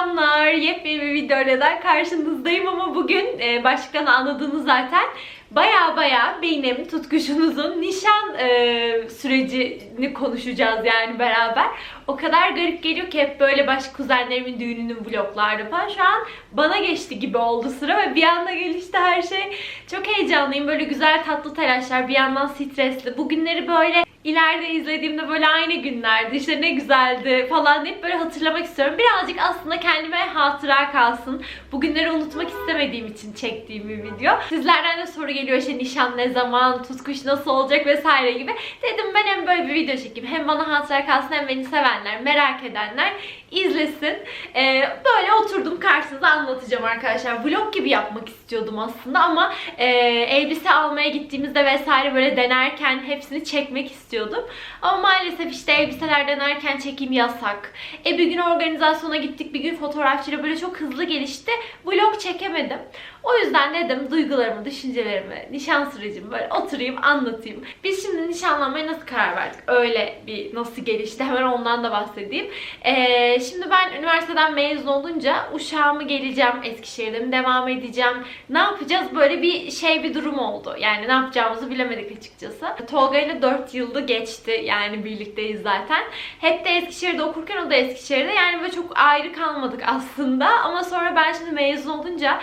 Selamlar. Yepyeni bir videoyla da karşınızdayım ama bugün e, başlıktan anladığınız zaten baya baya benim tutkuşunuzun nişan e, sürecini konuşacağız yani beraber. O kadar garip geliyor ki hep böyle başka kuzenlerimin düğününün vloglarda falan. Şu an bana geçti gibi oldu sıra ve bir anda gelişti her şey. Çok heyecanlıyım. Böyle güzel tatlı telaşlar bir yandan stresli. Bugünleri böyle ileride izlediğimde böyle aynı günlerdi işte ne güzeldi falan deyip böyle hatırlamak istiyorum. Birazcık aslında kendime hatıra kalsın. Bugünleri unutmak istemediğim için çektiğim bir video. Sizlerden de soru geliyor işte nişan ne zaman, tutkuş nasıl olacak vesaire gibi. Dedim ben hem böyle bir video çekeyim. Hem bana hatıra kalsın hem beni sevenler, merak edenler izlesin. Ee, böyle oturdum karşınıza anlatacağım arkadaşlar. Vlog gibi yapmak istiyordum aslında ama e, elbise almaya gittiğimizde vesaire böyle denerken hepsini çekmek istiyordum. Ama maalesef işte elbiseler denerken çekim yasak. E bir gün organizasyona gittik, bir gün fotoğrafçıyla böyle çok hızlı gelişti. Vlog çekemedim. O yüzden dedim duygularımı, düşüncelerimi, nişan sürecimi böyle oturayım anlatayım. Biz şimdi nişanlanmaya nasıl karar verdik? Öyle bir nasıl gelişti hemen ondan da bahsedeyim. Ee, şimdi ben üniversiteden mezun olunca uşağımı geleceğim Eskişehir'de mi devam edeceğim? Ne yapacağız? Böyle bir şey bir durum oldu. Yani ne yapacağımızı bilemedik açıkçası. Tolga ile 4 yılda geçti yani birlikteyiz zaten. Hep de Eskişehir'de okurken o da Eskişehir'de yani böyle çok ayrı kalmadık aslında. Ama sonra ben şimdi mezun olunca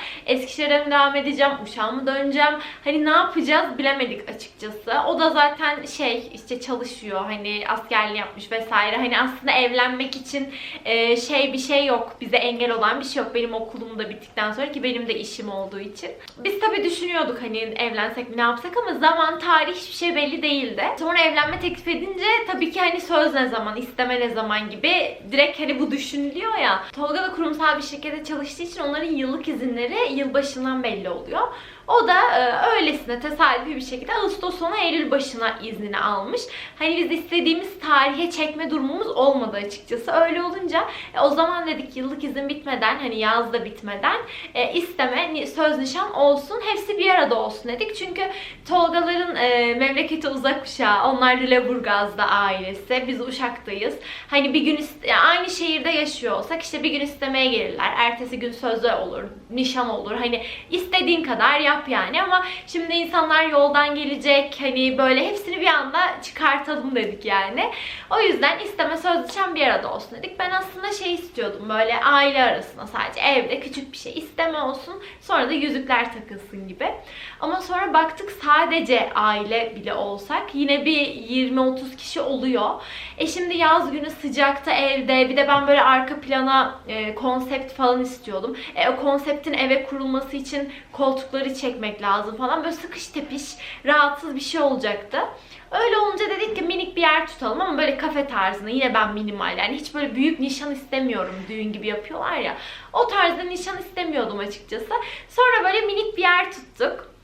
Eskişehir'e mi devam edeceğim, uşağa mı döneceğim? Hani ne yapacağız bilemedik açıkçası. O da zaten şey işte çalışıyor hani askerliği yapmış vesaire. Hani aslında evlenmek için e, şey bir şey yok. Bize engel olan bir şey yok. Benim okulum da bittikten sonra ki benim de işim olduğu için. Biz tabii düşünüyorduk hani evlensek mi ne yapsak ama zaman, tarih hiçbir şey belli değildi. Sonra evlenme teklif edince tabii ki hani söz ne zaman, isteme ne zaman gibi direkt hani bu düşünülüyor ya. Tolga da kurumsal bir şirkette çalıştığı için onların yıllık izinleri yılbaşından belli oluyor. O da e, öylesine tesadüfi bir şekilde Ağustos sonu Eylül başına iznini almış. Hani biz istediğimiz tarihe çekme durumumuz olmadı açıkçası. Öyle olunca e, o zaman dedik yıllık izin bitmeden hani yaz da bitmeden e, isteme söz nişan olsun hepsi bir arada olsun dedik. Çünkü Tolgaların e, memleketi uzak uşağı. Onlar Lüleburgaz'da ailesi. Biz Uşak'tayız. Hani bir gün aynı şehirde yaşıyor olsak işte bir gün istemeye gelirler. Ertesi gün sözü olur, nişan olur. Hani istediğin kadar yap yani ama şimdi insanlar yoldan gelecek. Hani böyle hepsini bir anda çıkartalım dedik yani. O yüzden isteme söz nişan bir arada olsun dedik. Ben aslında şey istiyordum böyle aile arasında sadece evde küçük bir şey isteme olsun. Sonra da yüzükler takılsın gibi. Ama sonra baktık sadece aile bile olsak yine bir 20-30 kişi oluyor. E şimdi yaz günü sıcakta evde bir de ben böyle arka plana e, konsept falan istiyordum. E, o konseptin eve kurulması için koltukları çekmek lazım falan. Böyle sıkış tepiş rahatsız bir şey olacaktı. Öyle olunca dedik ki minik bir yer tutalım ama böyle kafe tarzında yine ben minimal yani hiç böyle büyük nişan istemiyorum düğün gibi yapıyorlar ya. O tarzda nişan istemiyordum açıkçası. Sonra böyle minik bir yer tuttuk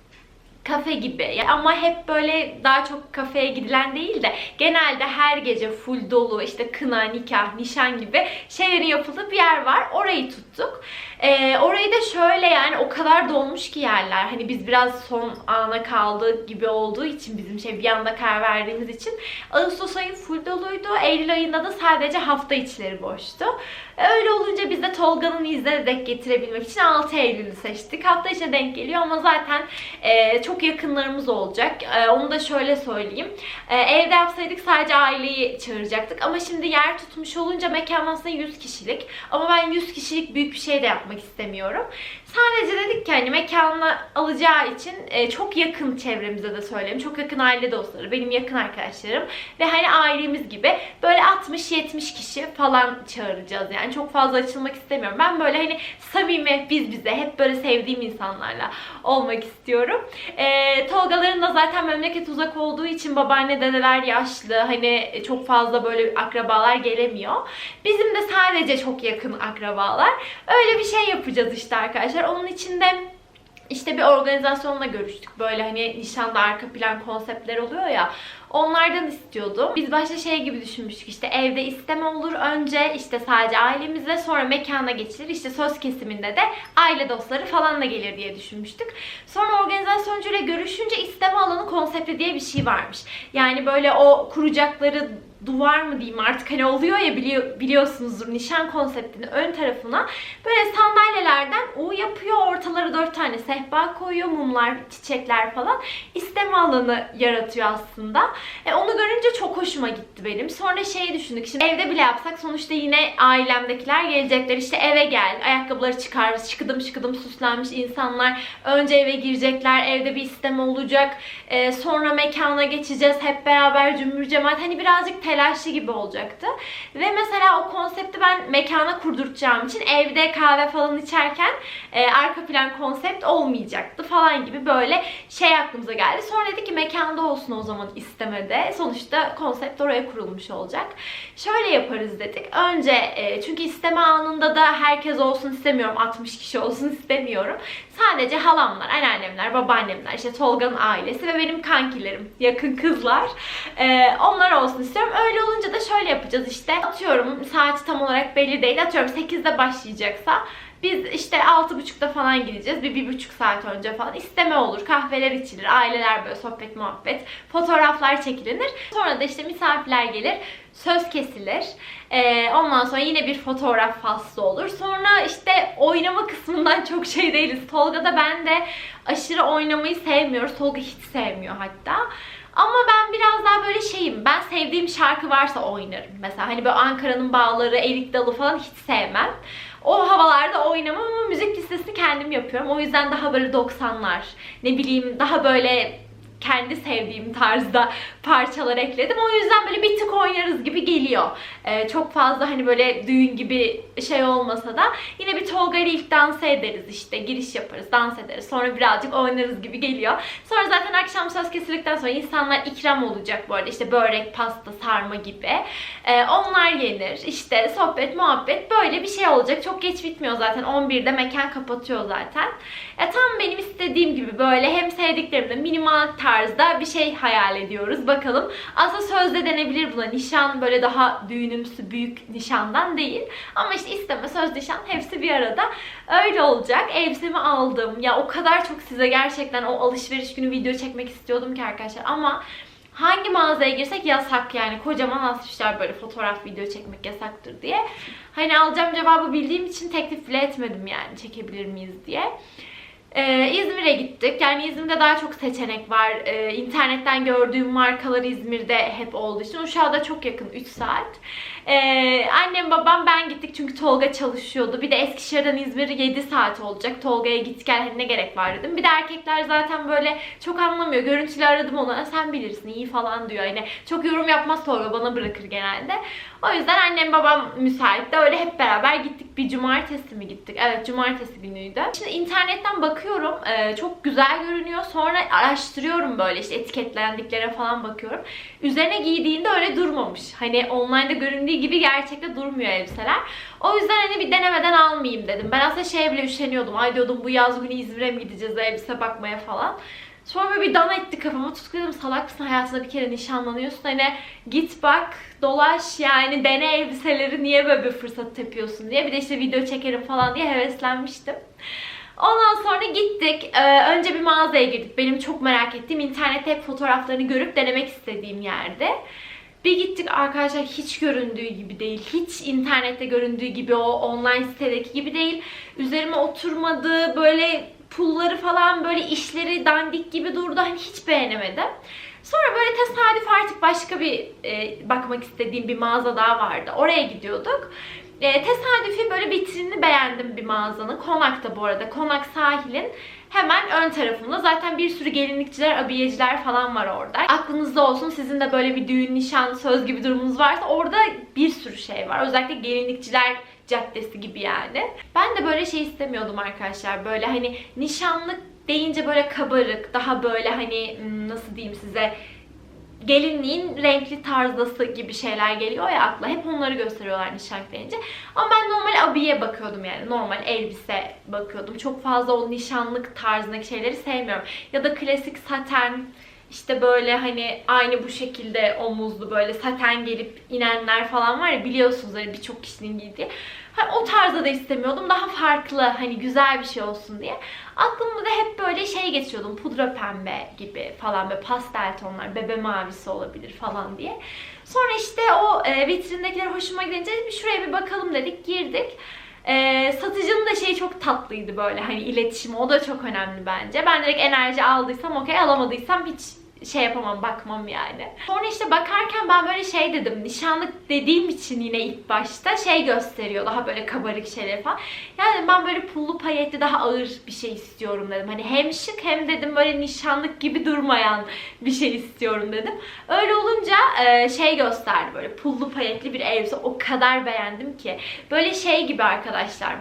kafe gibi ama hep böyle daha çok kafeye gidilen değil de genelde her gece full dolu işte kına, nikah, nişan gibi şeylerin yapıldığı bir yer var. Orayı tuttuk. Ee, orayı da şöyle yani o kadar dolmuş ki yerler. Hani biz biraz son ana kaldı gibi olduğu için bizim şey bir anda karar verdiğimiz için Ağustos ayı full doluydu. Eylül ayında da sadece hafta içleri boştu. Öyle olunca biz de Tolga'nın izleri denk getirebilmek için 6 Eylül'ü seçtik. Hafta içine denk geliyor ama zaten e, çok yakınlarımız olacak. E, onu da şöyle söyleyeyim. E, evde yapsaydık sadece aileyi çağıracaktık. Ama şimdi yer tutmuş olunca mekan aslında 100 kişilik. Ama ben 100 kişilik büyük bir şey de yapmak istemiyorum. Sadece dedik hani mekanla alacağı için e, çok yakın çevremize de söyleyeyim. Çok yakın aile dostları, benim yakın arkadaşlarım ve hani ailemiz gibi böyle 60-70 kişi falan çağıracağız yani. Çok fazla açılmak istemiyorum. Ben böyle hani samimi biz bize hep böyle sevdiğim insanlarla olmak istiyorum. E, Tolgaların da zaten memleket uzak olduğu için babaanne dedeler yaşlı. Hani çok fazla böyle akrabalar gelemiyor. Bizim de sadece çok yakın akrabalar. Öyle bir şey yapacağız işte arkadaşlar. Onun için de işte bir organizasyonla görüştük. Böyle hani nişanda arka plan konseptler oluyor ya. Onlardan istiyordum. Biz başta şey gibi düşünmüştük işte evde isteme olur önce işte sadece ailemizle sonra mekana geçilir. İşte söz kesiminde de aile dostları falan da gelir diye düşünmüştük. Sonra organizasyoncu ile görüşünce isteme alanı konsepti diye bir şey varmış. Yani böyle o kuracakları duvar mı diyeyim artık hani oluyor ya biliyor, biliyorsunuzdur nişan konseptinin ön tarafına. Böyle sandalyelerden U yapıyor ortaları dört tane sehpa koyuyor mumlar çiçekler falan. İsteme alanı yaratıyor aslında. E, onu görünce çok hoşuma gitti benim. Sonra şeyi düşündük şimdi evde bile yapsak sonuçta yine ailemdekiler gelecekler. İşte eve gel ayakkabıları çıkar şıkıdım şıkıdım süslenmiş insanlar. Önce eve girecekler evde bir isteme olacak. E, sonra mekana geçeceğiz hep beraber cümbür cemaat. Hani birazcık telaşlı gibi olacaktı. Ve mesela o konsepti ben mekana kurduracağım için evde kahve falan içerken e, arka plan konsept olmayacaktı falan gibi böyle şey aklımıza geldi. Sonra dedik ki mekanda olsun o zaman istemede. Sonuçta konsept oraya kurulmuş olacak. Şöyle yaparız dedik. Önce e, çünkü isteme anında da herkes olsun istemiyorum. 60 kişi olsun istemiyorum. Sadece halamlar, anneannemler, babaannemler, işte Tolga'nın ailesi ve benim kankilerim, yakın kızlar. E, onlar olsun istiyorum. Öyle olunca da şöyle yapacağız işte. Atıyorum saati tam olarak belli değil. Atıyorum 8'de başlayacaksa biz işte 6.30'da falan gideceğiz. Bir, bir buçuk saat önce falan. isteme olur. Kahveler içilir. Aileler böyle sohbet muhabbet. Fotoğraflar çekilir. Sonra da işte misafirler gelir. Söz kesilir. Ee, ondan sonra yine bir fotoğraf faslı olur. Sonra işte oynama kısmından çok şey değiliz. Tolga da ben de aşırı oynamayı sevmiyoruz. Tolga hiç sevmiyor hatta. Ama ben biraz daha böyle şeyim. Ben sevdiğim şarkı varsa oynarım. Mesela hani böyle Ankara'nın bağları, Erik Dalı falan hiç sevmem. O havalarda oynamam ama müzik listesini kendim yapıyorum. O yüzden daha böyle 90'lar, ne bileyim daha böyle kendi sevdiğim tarzda parçalar ekledim. O yüzden böyle bir tık oynarız gibi geliyor. Ee, çok fazla hani böyle düğün gibi şey olmasa da yine bir Tolga ile ilk dans ederiz işte. Giriş yaparız, dans ederiz. Sonra birazcık oynarız gibi geliyor. Sonra zaten akşam söz kesildikten sonra insanlar ikram olacak bu arada. İşte börek, pasta, sarma gibi. Ee, onlar yenir. İşte sohbet, muhabbet böyle bir şey olacak. Çok geç bitmiyor zaten. 11'de mekan kapatıyor zaten. E, tam benim istediğim gibi böyle hem sevdiklerimde minimal tarzda bir şey hayal ediyoruz. Bakalım. Aslında sözde denebilir buna. Nişan böyle daha düğünümsü büyük nişandan değil. Ama işte isteme, söz, nişan hepsi bir arada. Öyle olacak. Elbisemi aldım. Ya o kadar çok size gerçekten o alışveriş günü video çekmek istiyordum ki arkadaşlar. Ama hangi mağazaya girsek yasak yani. Kocaman asmışlar böyle fotoğraf video çekmek yasaktır diye. Hani alacağım cevabı bildiğim için teklif bile etmedim yani çekebilir miyiz diye. Ee, İzmir'e gittik. Yani İzmir'de daha çok seçenek var. Ee, internetten gördüğüm markalar İzmir'de hep olduğu için. Uşak'a da çok yakın 3 saat. Ee, annem babam ben gittik çünkü Tolga çalışıyordu. Bir de Eskişehir'den İzmir'e 7 saat olacak. Tolga'ya git gel hani ne gerek var dedim. Bir de erkekler zaten böyle çok anlamıyor. Görüntülü aradım ona sen bilirsin iyi falan diyor. Hani çok yorum yapmaz Tolga bana bırakır genelde. O yüzden annem babam müsait de öyle hep beraber gittik. Bir cumartesi mi gittik? Evet cumartesi günüydü. Şimdi internetten bakıyorum. Ee, çok güzel görünüyor. Sonra araştırıyorum böyle işte etiketlendiklere falan bakıyorum. Üzerine giydiğinde öyle durmamış. Hani online'da göründüğü gibi gerçekte durmuyor elbiseler. O yüzden hani bir denemeden almayayım dedim. Ben aslında şeye bile üşeniyordum. Ay diyordum bu yaz günü İzmir'e mi gideceğiz elbise bakmaya falan. Sonra böyle bir dana etti kafama. Tutkuladım salak mısın hayatında bir kere nişanlanıyorsun. Hani git bak dolaş yani dene elbiseleri niye böyle bir fırsat tepiyorsun diye. Bir de işte video çekerim falan diye heveslenmiştim. Ondan sonra gittik. Ee, önce bir mağazaya girdik. Benim çok merak ettiğim internette hep fotoğraflarını görüp denemek istediğim yerde. Bir gittik arkadaşlar hiç göründüğü gibi değil. Hiç internette göründüğü gibi o online sitedeki gibi değil. Üzerime oturmadı. Böyle pulları falan böyle işleri dandik gibi durdu. Hani hiç beğenemedim. Sonra böyle tesadüf artık başka bir e, bakmak istediğim bir mağaza daha vardı. Oraya gidiyorduk. E, tesadüfi böyle vitrinini beğendim bir mağazanın. Konak'ta bu arada. Konak sahilin hemen ön tarafında. Zaten bir sürü gelinlikçiler, abiyeciler falan var orada. Aklınızda olsun sizin de böyle bir düğün, nişan, söz gibi durumunuz varsa orada bir sürü şey var. Özellikle gelinlikçiler caddesi gibi yani. Ben de böyle şey istemiyordum arkadaşlar. Böyle hani nişanlık deyince böyle kabarık, daha böyle hani hmm, nasıl diyeyim size gelinliğin renkli tarzdası gibi şeyler geliyor ya akla. Hep onları gösteriyorlar nişanlık deyince. Ama ben normal abiye bakıyordum yani. Normal elbise bakıyordum. Çok fazla o nişanlık tarzındaki şeyleri sevmiyorum. Ya da klasik saten işte böyle hani aynı bu şekilde omuzlu böyle saten gelip inenler falan var ya biliyorsunuz hani birçok kişinin giydiği. Hani o tarzda da istemiyordum. Daha farklı hani güzel bir şey olsun diye. Aklımda da hep böyle şey geçiriyordum. Pudra pembe gibi falan böyle pastel tonlar, bebe mavisi olabilir falan diye. Sonra işte o e, vitrindekiler hoşuma gidince bir şuraya bir bakalım dedik. Girdik. E, satıcının da şeyi çok tatlıydı böyle hani iletişimi o da çok önemli bence. Ben direkt enerji aldıysam okey alamadıysam hiç şey yapamam bakmam yani. Sonra işte bakarken ben böyle şey dedim nişanlık dediğim için yine ilk başta şey gösteriyor daha böyle kabarık şeyler falan. Yani ben böyle pullu payetli daha ağır bir şey istiyorum dedim. Hani hem şık hem dedim böyle nişanlık gibi durmayan bir şey istiyorum dedim. Öyle olunca e, şey gösterdi böyle pullu payetli bir elbise o kadar beğendim ki. Böyle şey gibi arkadaşlar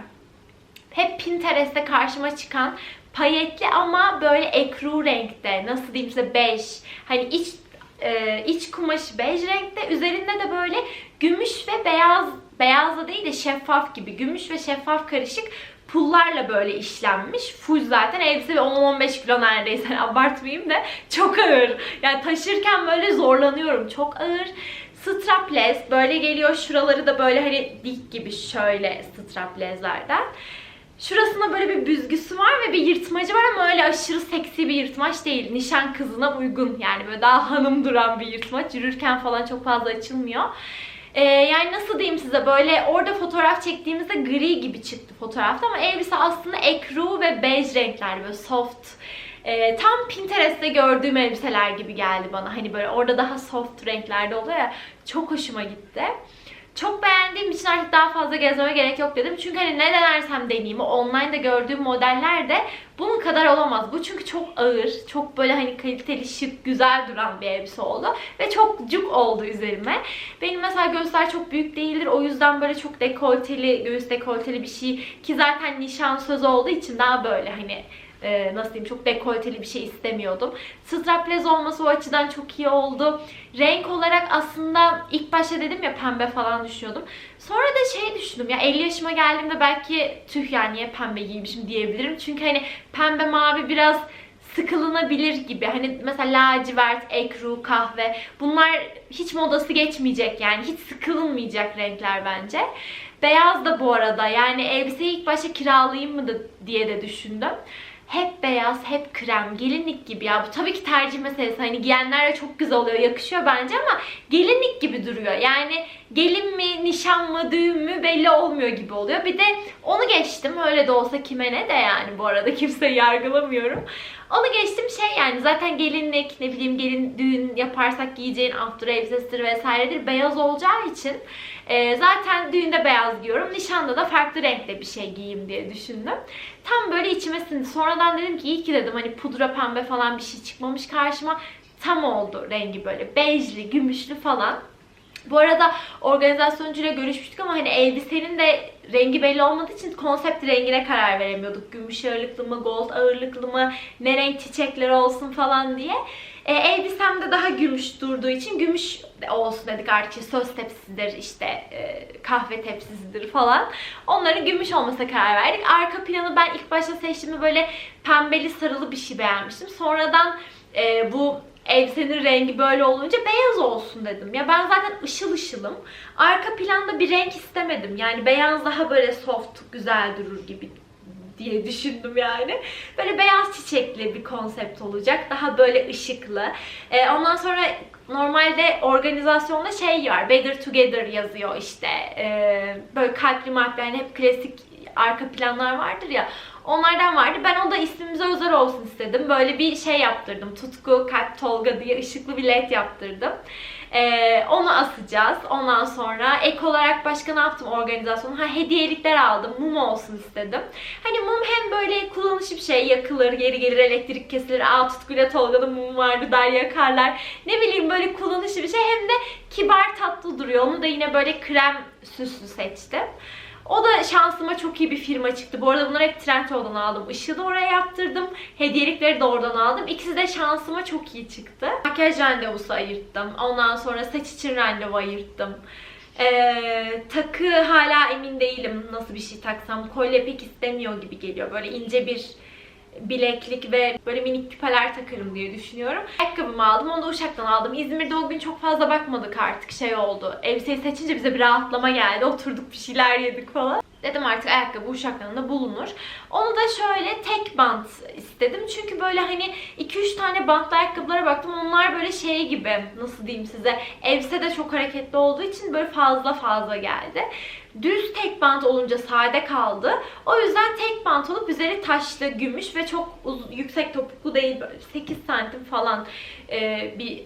hep Pinterest'te karşıma çıkan payetli ama böyle ekru renkte nasıl diyeyim size bej hani iç e, iç kumaşı bej renkte üzerinde de böyle gümüş ve beyaz beyaz da değil de şeffaf gibi gümüş ve şeffaf karışık pullarla böyle işlenmiş. Full zaten elbise ve 10-15 kilo neredeyse yani abartmayayım da çok ağır. Yani taşırken böyle zorlanıyorum. Çok ağır. Strapless böyle geliyor. Şuraları da böyle hani dik gibi şöyle strapless'lerden. Şurasında böyle bir büzgüsü var ve bir yırtmacı var ama öyle aşırı seksi bir yırtmaç değil. Nişan kızına uygun yani böyle daha hanım duran bir yırtmaç. Yürürken falan çok fazla açılmıyor. Ee, yani nasıl diyeyim size böyle orada fotoğraf çektiğimizde gri gibi çıktı fotoğrafta ama elbise aslında ekru ve bej renkler böyle soft. Ee, tam Pinterest'te gördüğüm elbiseler gibi geldi bana. Hani böyle orada daha soft renklerde oluyor ya çok hoşuma gitti. Çok beğendiğim için artık daha fazla gezmeme gerek yok dedim. Çünkü hani ne denersem deneyeyim. Online'da gördüğüm modeller de bunun kadar olamaz. Bu çünkü çok ağır, çok böyle hani kaliteli, şık, güzel duran bir elbise oldu. Ve çok cuk oldu üzerime. Benim mesela göğüsler çok büyük değildir. O yüzden böyle çok dekolteli, göğüs dekolteli bir şey. Ki zaten nişan söz olduğu için daha böyle hani e, nasıl diyeyim çok dekolteli bir şey istemiyordum. Strapless olması o açıdan çok iyi oldu. Renk olarak aslında ilk başta dedim ya pembe falan düşünüyordum. Sonra da şey düşündüm ya 50 yaşıma geldiğimde belki tüh ya niye pembe giymişim diyebilirim. Çünkü hani pembe mavi biraz sıkılınabilir gibi. Hani mesela lacivert, ekru, kahve bunlar hiç modası geçmeyecek yani. Hiç sıkılınmayacak renkler bence. Beyaz da bu arada yani elbiseyi ilk başta kiralayayım mı da diye de düşündüm hep beyaz, hep krem, gelinlik gibi ya. Bu tabii ki tercih meselesi. Hani giyenlerle çok güzel oluyor, yakışıyor bence ama gelinlik gibi duruyor. Yani gelin mi, nişan mı, düğün mü belli olmuyor gibi oluyor. Bir de onu geçtim. Öyle de olsa kime ne de yani bu arada kimseyi yargılamıyorum. Onu geçtim şey yani zaten gelinlik, ne bileyim gelin düğün yaparsak giyeceğin after elbisesidir vesairedir. Beyaz olacağı için e, zaten düğünde beyaz giyiyorum. Nişanda da farklı renkte bir şey giyeyim diye düşündüm. Tam böyle içime sindi. Sonradan dedim ki iyi ki dedim hani pudra pembe falan bir şey çıkmamış karşıma. Tam oldu rengi böyle bejli, gümüşlü falan. Bu arada organizasyoncuyla görüşmüştük ama hani elbisenin de rengi belli olmadığı için konsept rengine karar veremiyorduk. Gümüş ağırlıklı mı, gold ağırlıklı mı, ne renk çiçekleri olsun falan diye. E, elbisem de daha gümüş durduğu için gümüş olsun dedik artık söz tepsisidir işte e, kahve tepsisidir falan. Onların gümüş olmasına karar verdik. Arka planı ben ilk başta seçtiğimde böyle pembeli sarılı bir şey beğenmiştim. Sonradan e, bu elbisenin rengi böyle olunca beyaz olsun dedim. Ya ben zaten ışıl ışılım. Arka planda bir renk istemedim. Yani beyaz daha böyle soft, güzel durur gibi diye düşündüm yani. Böyle beyaz çiçekli bir konsept olacak. Daha böyle ışıklı. Ee, ondan sonra normalde organizasyonda şey var. Better Together yazıyor işte. Ee, böyle kalpli marklı yani hep klasik arka planlar vardır ya. Onlardan vardı. Ben o da ismimize özel olsun istedim. Böyle bir şey yaptırdım. Tutku Kalp Tolga diye ışıklı bir led yaptırdım. Ee, onu asacağız. Ondan sonra ek olarak başka ne yaptım organizasyonu? Ha hediyelikler aldım. Mum olsun istedim. Hani mum hem böyle kullanışlı bir şey yakılır, geri gelir elektrik kesilir. Aa tutkuyla Tolga'nın mumu vardı der yakarlar. Ne bileyim böyle kullanışlı bir şey hem de kibar tatlı duruyor. Onu da yine böyle krem süslü seçtim. O da şansıma çok iyi bir firma çıktı. Bu arada bunları hep Trendyol'dan aldım. Işığı da oraya yaptırdım. Hediyelikleri de oradan aldım. İkisi de şansıma çok iyi çıktı. Makyaj randevusu ayırttım. Ondan sonra saç için randevu ayırttım. Ee, takı hala emin değilim nasıl bir şey taksam. Kolye pek istemiyor gibi geliyor. Böyle ince bir bileklik ve böyle minik küpeler takarım diye düşünüyorum. Ayakkabımı aldım. Onu da Uşak'tan aldım. İzmir'de o gün çok fazla bakmadık artık. Şey oldu. Elbiseyi seçince bize bir rahatlama geldi. Oturduk bir şeyler yedik falan. Dedim artık ayakkabı Uşak'tan da bulunur. Onu da şöyle tek bant istedim. Çünkü böyle hani 2-3 tane bantlı ayakkabılara baktım. Onlar böyle şey gibi nasıl diyeyim size. Elbise de çok hareketli olduğu için böyle fazla fazla geldi. Düz tek bant olunca sade kaldı. O yüzden tek bant olup üzeri taşlı, gümüş ve çok uz- yüksek topuklu değil böyle 8 santim falan e, bir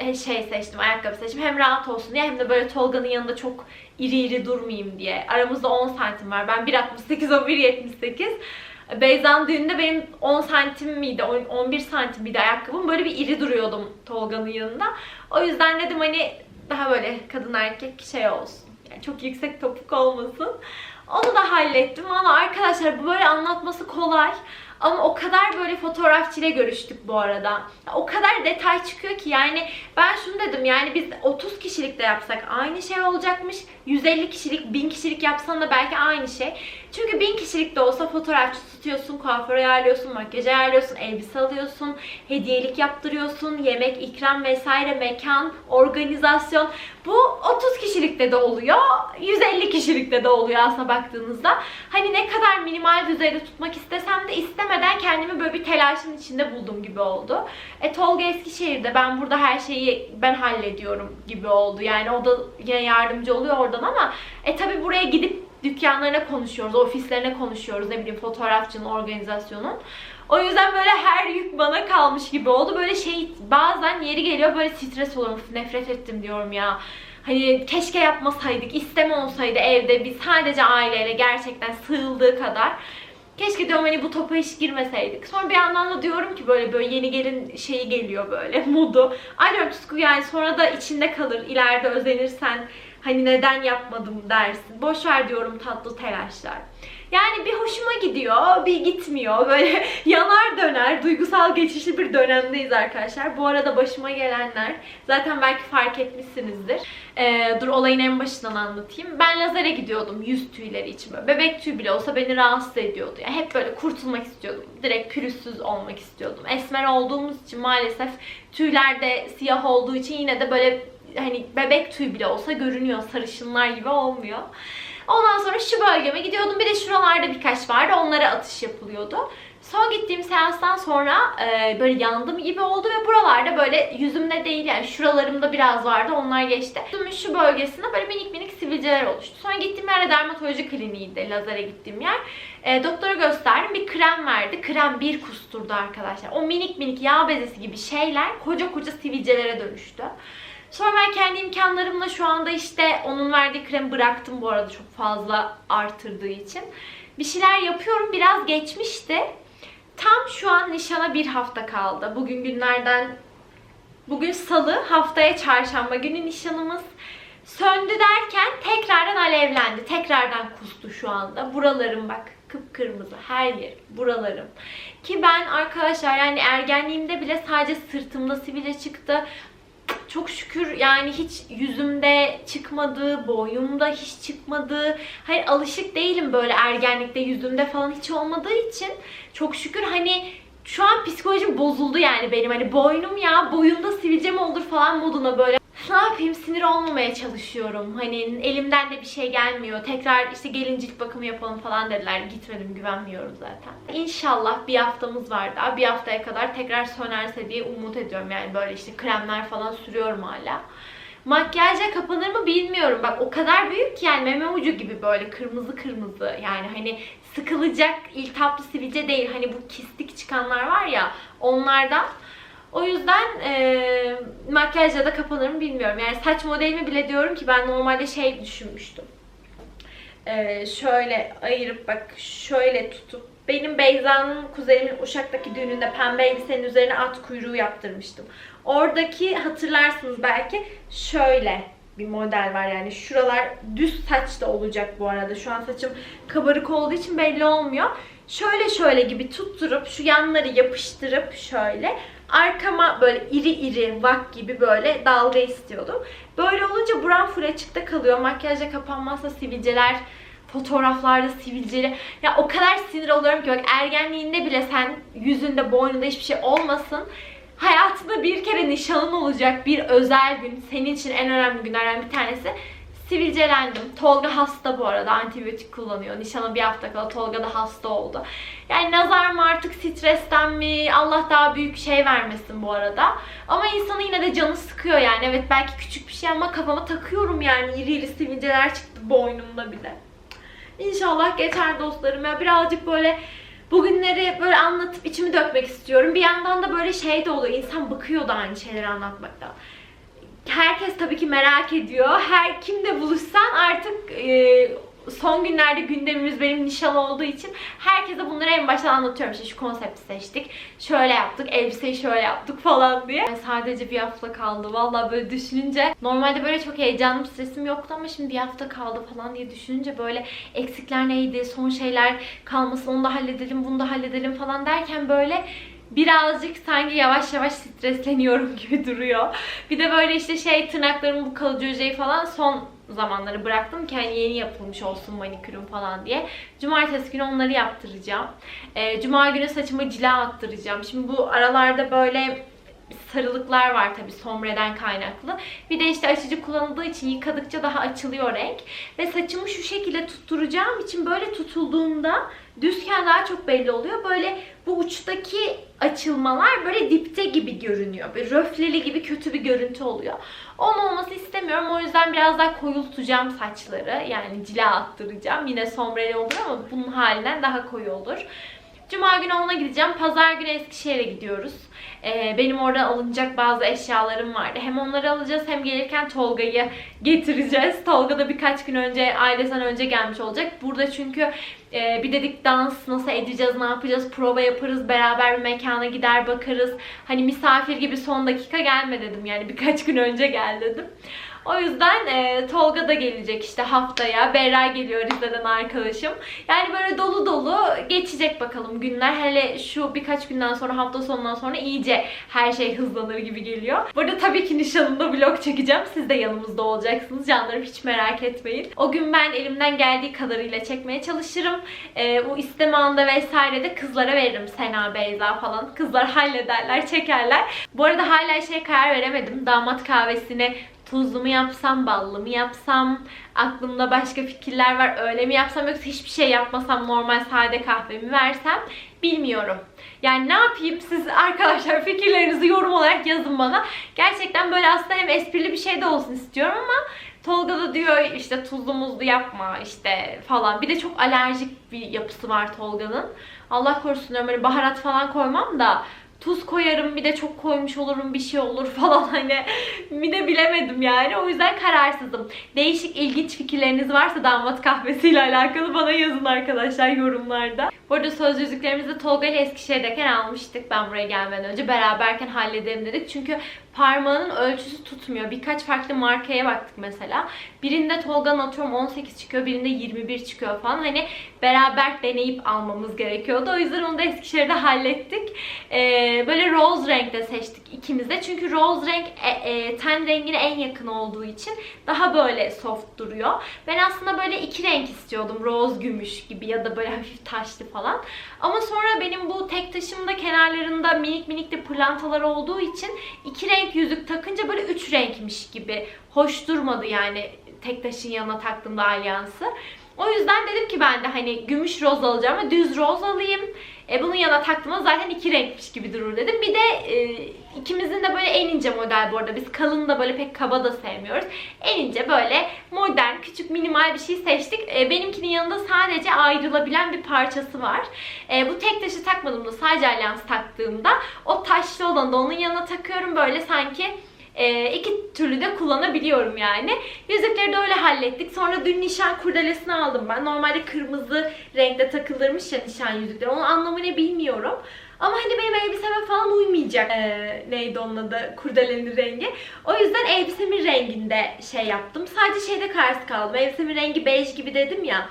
şey seçtim, ayakkabı seçtim. Hem rahat olsun diye hem de böyle Tolga'nın yanında çok iri iri durmayayım diye. Aramızda 10 santim var. Ben 1.68, o 1.78. Beyza'nın düğünde benim 10 santim miydi, 10 11 santim miydi ayakkabım. Böyle bir iri duruyordum Tolga'nın yanında. O yüzden dedim hani daha böyle kadın erkek şey olsun. Yani çok yüksek topuk olmasın. Onu da hallettim. Valla arkadaşlar bu böyle anlatması kolay. Ama o kadar böyle fotoğrafçıyla görüştük bu arada. O kadar detay çıkıyor ki yani ben şunu dedim yani biz 30 kişilik de yapsak aynı şey olacakmış. 150 kişilik, 1000 kişilik yapsan da belki aynı şey. Çünkü 1000 kişilik de olsa fotoğrafçı tutuyorsun, kuaför ayarlıyorsun, makyaj ayarlıyorsun, elbise alıyorsun, hediyelik yaptırıyorsun, yemek, ikram vesaire, mekan, organizasyon. Bu 30 kişilikte de oluyor, 150 kişilikte de oluyor aslında baktığınızda. Hani ne kadar minimal düzeyde tutmak istesem de istemeden kendimi böyle bir telaşın içinde buldum gibi oldu. E Tolga Eskişehir'de ben burada her şeyi ben hallediyorum gibi oldu. Yani o da yardımcı oluyor oradan ama e tabi buraya gidip dükkanlarına konuşuyoruz, ofislerine konuşuyoruz ne bileyim fotoğrafçının, organizasyonun. O yüzden böyle her yük bana kalmış gibi oldu. Böyle şey bazen yeri geliyor böyle stres oluyorum. Nefret ettim diyorum ya. Hani keşke yapmasaydık, isteme olsaydı evde biz sadece aileyle gerçekten sığıldığı kadar. Keşke diyorum hani bu topa hiç girmeseydik. Sonra bir yandan da diyorum ki böyle böyle yeni gelin şeyi geliyor böyle modu. Ay diyorum Tutku yani sonra da içinde kalır. İleride özenirsen hani neden yapmadım dersin. Boş ver diyorum tatlı telaşlar. Yani bir hoşuma gidiyor, bir gitmiyor. Böyle yanar döner, duygusal geçişli bir dönemdeyiz arkadaşlar. Bu arada başıma gelenler zaten belki fark etmişsinizdir. Ee, dur olayın en başından anlatayım. Ben lazere gidiyordum yüz tüyleri için böyle. Bebek tüyü bile olsa beni rahatsız ediyordu. Yani hep böyle kurtulmak istiyordum. Direkt pürüzsüz olmak istiyordum. Esmer olduğumuz için maalesef tüyler de siyah olduğu için yine de böyle hani bebek tüyü bile olsa görünüyor. Sarışınlar gibi olmuyor. Ondan sonra şu bölgeme gidiyordum. Bir de şuralarda birkaç vardı. Onlara atış yapılıyordu. Son gittiğim seanstan sonra e, böyle yandım gibi oldu ve buralarda böyle yüzümde değil yani şuralarımda biraz vardı onlar geçti. Yüzümün şu bölgesinde böyle minik minik sivilceler oluştu. Sonra gittiğim yer de dermatoloji kliniğiydi lazere gittiğim yer. E, doktora gösterdim bir krem verdi. Krem bir kusturdu arkadaşlar. O minik minik yağ bezesi gibi şeyler koca koca sivilcelere dönüştü. Sonra ben kendi imkanlarımla şu anda işte onun verdiği kremi bıraktım bu arada çok fazla artırdığı için. Bir şeyler yapıyorum. Biraz geçmişti. Tam şu an nişana bir hafta kaldı. Bugün günlerden bugün salı, haftaya çarşamba günü nişanımız. Söndü derken tekrardan alevlendi. Tekrardan kustu şu anda. Buralarım bak kıpkırmızı her yer buralarım. Ki ben arkadaşlar yani ergenliğimde bile sadece sırtımda sivilce çıktı. Çok şükür yani hiç yüzümde çıkmadı, boyumda hiç çıkmadı. Hayır alışık değilim böyle ergenlikte yüzümde falan hiç olmadığı için çok şükür hani şu an psikolojim bozuldu yani benim hani boynum ya boyumda sivilce mi olur falan moduna böyle ne yapayım sinir olmamaya çalışıyorum. Hani elimden de bir şey gelmiyor. Tekrar işte gelin cilt bakımı yapalım falan dediler. Gitmedim güvenmiyorum zaten. İnşallah bir haftamız var daha. Bir haftaya kadar tekrar sönerse diye umut ediyorum. Yani böyle işte kremler falan sürüyorum hala. Makyajla kapanır mı bilmiyorum. Bak o kadar büyük ki yani meme ucu gibi böyle kırmızı kırmızı. Yani hani sıkılacak iltihaplı sivilce değil. Hani bu kistik çıkanlar var ya onlardan. O yüzden e, makyajla da kapanır mı bilmiyorum. Yani saç modelimi bile diyorum ki ben normalde şey düşünmüştüm. E, şöyle ayırıp bak şöyle tutup benim Beyza'nın kuzenimin Uşak'taki düğününde pembe elbisenin üzerine at kuyruğu yaptırmıştım. Oradaki hatırlarsınız belki şöyle bir model var yani şuralar düz saç da olacak bu arada. Şu an saçım kabarık olduğu için belli olmuyor. Şöyle şöyle gibi tutturup şu yanları yapıştırıp şöyle arkama böyle iri iri vak gibi böyle dalga istiyordum. Böyle olunca buram full açıkta kalıyor. Makyajla kapanmazsa sivilceler fotoğraflarda sivilceli. Ya o kadar sinir oluyorum ki bak ergenliğinde bile sen yüzünde, boynunda hiçbir şey olmasın. Hayatında bir kere nişanın olacak bir özel gün. Senin için en önemli günlerden bir tanesi. Sivilcelendim. Tolga hasta bu arada. Antibiyotik kullanıyor. Nişana bir hafta kala Tolga da hasta oldu. Yani nazar mı artık stresten mi? Allah daha büyük şey vermesin bu arada. Ama insanın yine de canı sıkıyor yani. Evet belki küçük bir şey ama kafama takıyorum yani. İri iri sivilceler çıktı boynumda bile. İnşallah geçer dostlarım ya. Birazcık böyle bugünleri böyle anlatıp içimi dökmek istiyorum. Bir yandan da böyle şey de oluyor. İnsan bıkıyor da aynı şeyleri anlatmaktan. Herkes tabii ki merak ediyor. Her kimle buluşsan artık e, son günlerde gündemimiz benim nişan olduğu için herkese bunları en baştan anlatıyorum. İşte şu konsepti seçtik, şöyle yaptık, elbiseyi şöyle yaptık falan diye. Yani sadece bir hafta kaldı. Vallahi böyle düşününce normalde böyle çok heyecanlı stresim yoktu ama şimdi bir hafta kaldı falan diye düşününce böyle eksikler neydi, son şeyler kalmasın onu da halledelim, bunu da halledelim falan derken böyle birazcık sanki yavaş yavaş stresleniyorum gibi duruyor. Bir de böyle işte şey tırnaklarımın bu kalıcı ojeyi falan son zamanları bıraktım ki hani yeni yapılmış olsun manikürüm falan diye. Cumartesi günü onları yaptıracağım. Ee, Cuma günü saçımı cila attıracağım. Şimdi bu aralarda böyle sarılıklar var tabi sombreden kaynaklı. Bir de işte açıcı kullanıldığı için yıkadıkça daha açılıyor renk. Ve saçımı şu şekilde tutturacağım için böyle tutulduğunda düzken daha çok belli oluyor. Böyle bu uçtaki açılmalar böyle dipte gibi görünüyor. Böyle röfleli gibi kötü bir görüntü oluyor. Onun olması istemiyorum. O yüzden biraz daha koyultacağım saçları. Yani cila attıracağım. Yine sombreli olur ama bunun halinden daha koyu olur. Cuma günü ona gideceğim. Pazar günü Eskişehir'e gidiyoruz. Ee, benim orada alınacak bazı eşyalarım vardı. Hem onları alacağız hem gelirken Tolga'yı getireceğiz. Tolga da birkaç gün önce, ailesinden önce gelmiş olacak. Burada çünkü e, bir dedik dans nasıl edeceğiz, ne yapacağız, prova yaparız, beraber bir mekana gider bakarız. Hani misafir gibi son dakika gelme dedim yani birkaç gün önce gel dedim. O yüzden e, Tolga da gelecek işte haftaya. Berra geliyor Rize'den arkadaşım. Yani böyle dolu dolu geçecek bakalım günler. Hele şu birkaç günden sonra hafta sonundan sonra iyice her şey hızlanır gibi geliyor. Burada tabii ki nişanımda vlog çekeceğim. Siz de yanımızda olacaksınız. Canlarım hiç merak etmeyin. O gün ben elimden geldiği kadarıyla çekmeye çalışırım. E, bu isteme anda vesaire de kızlara veririm. Sena, Beyza falan. Kızlar hallederler, çekerler. Bu arada hala şey karar veremedim. Damat kahvesini tuzlu mu yapsam, ballı mı yapsam, aklımda başka fikirler var öyle mi yapsam yoksa hiçbir şey yapmasam normal sade kahvemi versem bilmiyorum. Yani ne yapayım siz arkadaşlar fikirlerinizi yorum olarak yazın bana. Gerçekten böyle aslında hem esprili bir şey de olsun istiyorum ama Tolga da diyor işte tuzlu muzlu yapma işte falan. Bir de çok alerjik bir yapısı var Tolga'nın. Allah korusun hani baharat falan koymam da tuz koyarım bir de çok koymuş olurum bir şey olur falan hani bir de bilemedim yani o yüzden kararsızım. Değişik ilginç fikirleriniz varsa damat kahvesiyle alakalı bana yazın arkadaşlar yorumlarda. Bu arada söz yüzüklerimizi Tolga ile Eskişehir'deyken almıştık ben buraya gelmeden önce. Beraberken halledelim dedik. Çünkü parmağının ölçüsü tutmuyor. Birkaç farklı markaya baktık mesela. Birinde Tolga'nın atıyorum 18 çıkıyor, birinde 21 çıkıyor falan. Hani beraber deneyip almamız gerekiyordu. O yüzden onu da Eskişehir'de hallettik. Ee, böyle rose renkte seçtik ikimiz de. Çünkü rose renk e, e, ten rengine en yakın olduğu için daha böyle soft duruyor. Ben aslında böyle iki renk istiyordum. Rose gümüş gibi ya da böyle hafif taşlı falan. Ama sonra benim bu tek taşımda kenarlarında minik minik de pırlantalar olduğu için iki renk yüzük takınca böyle üç renkmiş gibi. Hoş durmadı yani tek taşın yanına taktığımda alyansı. O yüzden dedim ki ben de hani gümüş roz alacağım ama düz roz alayım. E, bunun yanına taktığımda zaten iki renkmiş gibi durur dedim. Bir de e, ikimizin de böyle en ince model bu arada. Biz kalın da böyle pek kaba da sevmiyoruz. En ince böyle modern, küçük, minimal bir şey seçtik. E, benimkinin yanında sadece ayrılabilen bir parçası var. E, bu tek taşı takmadığımda sadece alyans taktığımda o taşlı olanı da onun yanına takıyorum. Böyle sanki e, iki türlü de kullanabiliyorum yani. Yüzükleri de öyle hallettik. Sonra dün nişan kurdelesini aldım ben. Normalde kırmızı renkte takılırmış ya nişan yüzükleri. Onun anlamı ne bilmiyorum. Ama hani benim elbiseme falan uymayacak. Ee, neydi onun adı? Kurdelenin rengi. O yüzden elbisemin renginde şey yaptım. Sadece şeyde kararsız kaldım. Elbisemin rengi bej gibi dedim ya.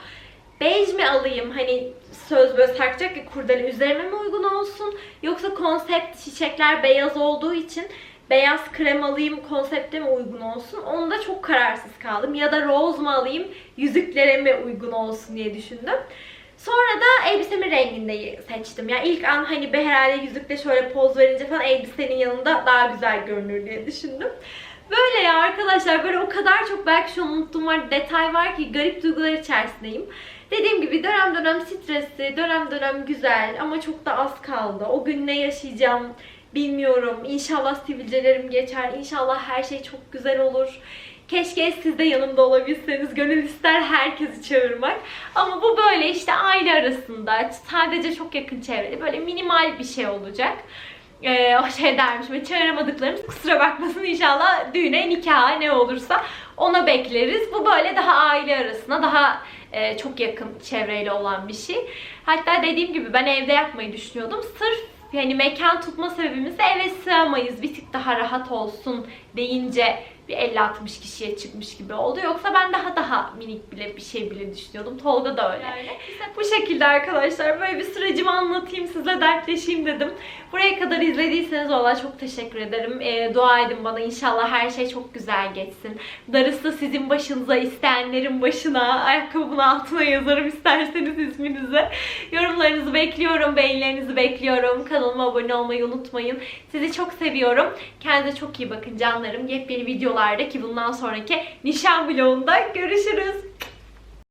Bej mi alayım? Hani söz böyle sarkacak ya kurdele üzerime mi uygun olsun? Yoksa konsept çiçekler beyaz olduğu için beyaz krem alayım konsepte mi uygun olsun? Onda çok kararsız kaldım. Ya da rose mu alayım yüzüklere mi uygun olsun diye düşündüm. Sonra da elbisemin renginde seçtim. Yani ilk an hani be herhalde yüzükle şöyle poz verince falan elbisenin yanında daha güzel görünür diye düşündüm. Böyle ya arkadaşlar böyle o kadar çok belki şu an unuttuğum var detay var ki garip duygular içerisindeyim. Dediğim gibi dönem dönem stresli, dönem dönem güzel ama çok da az kaldı. O gün ne yaşayacağım bilmiyorum. İnşallah sivilcelerim geçer. İnşallah her şey çok güzel olur. Keşke siz de yanımda olabilseniz. Gönül ister herkesi çağırmak. Ama bu böyle işte aile arasında sadece çok yakın çevrede böyle minimal bir şey olacak. Ee, o şey dermiş ve çağıramadıklarımız kusura bakmasın inşallah düğüne, nikaha ne olursa ona bekleriz. Bu böyle daha aile arasında daha e, çok yakın çevreyle olan bir şey. Hatta dediğim gibi ben evde yapmayı düşünüyordum. Sırf yani mekan tutma sebebimiz eve sığamayız. Bir tık daha rahat olsun deyince bir 50-60 kişiye çıkmış gibi oldu. Yoksa ben daha daha minik bile bir şey bile düşünüyordum. Tolga da öyle. Bu şekilde arkadaşlar böyle bir sürecimi anlatayım sizle dertleşeyim dedim. Buraya kadar izlediyseniz valla çok teşekkür ederim. Ee, dua edin bana inşallah her şey çok güzel geçsin. Darısı sizin başınıza, isteyenlerin başına, ayakkabımın altına yazarım isterseniz isminizi. Yorumlarınızı bekliyorum, beğenilerinizi bekliyorum. Kanalıma abone olmayı unutmayın. Sizi çok seviyorum. Kendinize çok iyi bakın canlarım. Yepyeni videolarda ki bundan sonraki nişan vlogunda görüşürüz.